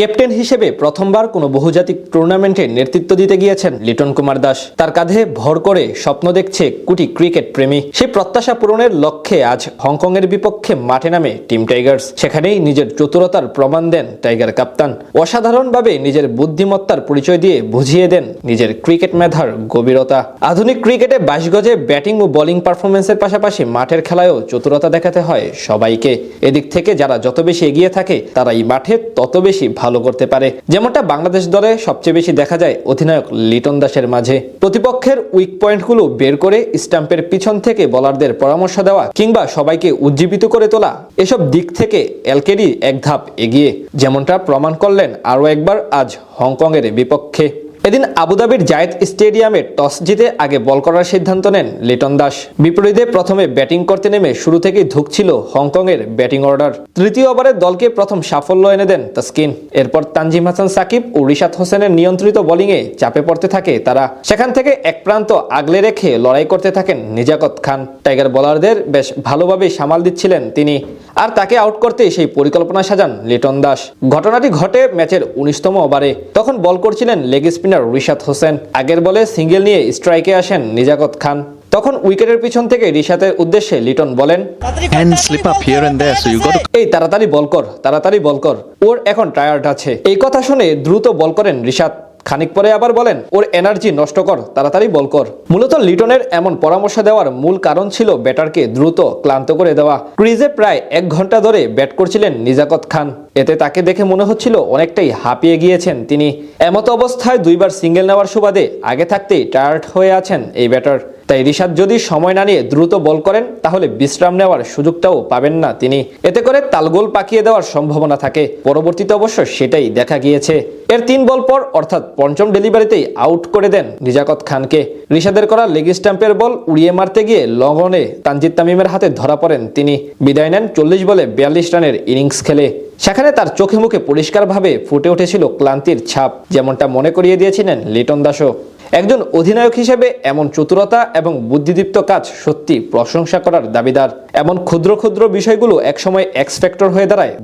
Captain হিসেবে প্রথমবার কোনো বহুজাতিক টুর্নামেন্টে নেতৃত্ব দিতে গিয়েছেন লিটন কুমার দাস। তার কাঁধে ভর করে স্বপ্ন দেখছে কুটি ক্রিকেট প্রেমী। সেই প্রত্যাশা পূরণের লক্ষ্যে আজ হংকংয়ের বিপক্ষে মাঠে নামে টিম টাইগার্স। সেখানেই নিজের চতুরতার প্রমাণ দেন টাইগার কাপ্তান। অসাধারণভাবে নিজের বুদ্ধিমত্তার পরিচয় দিয়ে বুঝিয়ে দেন নিজের ক্রিকেট মেধার গভীরতা। আধুনিক ক্রিকেটে বাইশ গজে ব্যাটিং ও বোলিং পারফরমেন্সের পাশাপাশি মাঠের খেলায়ও চতুরতা দেখাতে হয় সবাইকে। এদিক থেকে যারা যত বেশি এগিয়ে থাকে, তারাই মাঠে তত বেশি ভালো করতে পারে। যেমনটা বাংলাদেশ দলে সবচেয়ে বেশি দেখা যায় অধিনায়ক লিটন দাসের মাঝে। প্রতিপক্ষের উইক পয়েন্টগুলো বের করে স্টাম্পের পিছন থেকে বলারদের পরামর্শ দেওয়া কিংবা সবাইকে উজ্জীবিত করে তোলা, এসব দিক থেকে এলকেডি এক ধাপ এগিয়ে। যেমনটা প্রমাণ করলেন আরও একবার আজ হংকংয়ের বিপক্ষে। এদিন আবুধাবির জায়েদ স্টেডিয়ামে টস জিতে আগে বল করার সিদ্ধান্ত নেন লিটন দাস। বিপরীতে প্রথমে ব্যাটিং করতে নেমে শুরু থেকেই ধুকছিল হংকংয়ের ব্যাটিং অর্ডার। তৃতীয় ওভারে দলকে প্রথম সাফল্য এনে দেন তাস্কিন। এরপর তানজিম হাসান সাকিব ও রিশাদ হোসেনের নিয়ন্ত্রিত বোলিংয়ে চাপে পড়তে থাকে তারা। সেখান থেকে এক প্রান্ত আগলে রেখে লড়াই করতে থাকেন নিজাকত খান। টাইগার বোলারদের বেশ ভালোভাবে সামাল দিচ্ছিলেন তিনি। আর তাকে আউট করতে সেই পরিকল্পনা সাজান লিটন দাস। ঘটনাটি ঘটে ম্যাচের উনিশতম ওভারে। তখন বল করছিলেন লেগ স্পিনার রিশাদ হোসেন আগের বলে সিঙ্গেল নিয়ে স্ট্রাইকে আসেন নিজাকত খান। তখন উইকেটের পিছন থেকে রিশাদের উদ্দেশ্যে লিটন বলেন এই তাড়াতাড়ি বল কর তাড়াতাড়ি বল কর ওর এখন টায়ার্ড আছে। এই কথা শুনে দ্রুত বল করেন রিশাদ। খানিক পরে আবার বলেন, ওর এনার্জি নষ্ট কর, তাড়াতাড়ি বল কর। মূলত লিটনের এমন পরামর্শ দেওয়ার মূল কারণ ছিল ব্যাটারকে দ্রুত ক্লান্ত করে দেওয়া। ক্রিজে প্রায় এক ঘণ্টা ধরে ব্যাট করছিলেন নিজাকত খান। এতে তাকে দেখে মনে হচ্ছিল অনেকটাই হাঁপিয়ে গিয়েছেন তিনি। এমত অবস্থায় দুইবার সিঙ্গেল নেওয়ার সুবাদে আগে থাকতেই টায়ার্ড হয়ে আছেন এই ব্যাটার। তাই রিশাদ যদি সময় না নিয়ে দ্রুত বল করেন, তাহলে বিশ্রাম নেওয়ার সুযোগটাও পাবেন না তিনি। এতে করে তালগোল পাকিয়ে দেওয়ার সম্ভাবনা থাকে। পরবর্তীতে অবশ্য সেটাই দেখা গিয়েছে। এর তিন বল পর, অর্থাৎ পঞ্চম ডেলিভারিতেই আউট করে দেন নিজাকত খানকে। রিশাদের করা লেগ স্ট্যাম্পের বল উড়িয়ে মারতে গিয়ে লগনে তানজিদ তামিমের হাতে ধরা পড়েন তিনি। বিদায় নেন চল্লিশ বলে বিয়াল্লিশ রানের ইনিংস খেলে। সেখানে তার চোখে মুখে পরিষ্কারভাবে ফুটে উঠেছিল ক্লান্তির ছাপ, যেমনটা মনে করিয়ে দিয়েছিলেন লিটন দাসও। একজন অধিনায়ক হিসেবে এমন চতুরতা এবং বুদ্ধিদীপ্ত কাজ সত্যি প্রশংসা করার দাবিদার। এমন ক্ষুদ্র ক্ষুদ্র বিষয়গুলো একসময় এক্সপেক্টর হয়ে দাঁড়ায়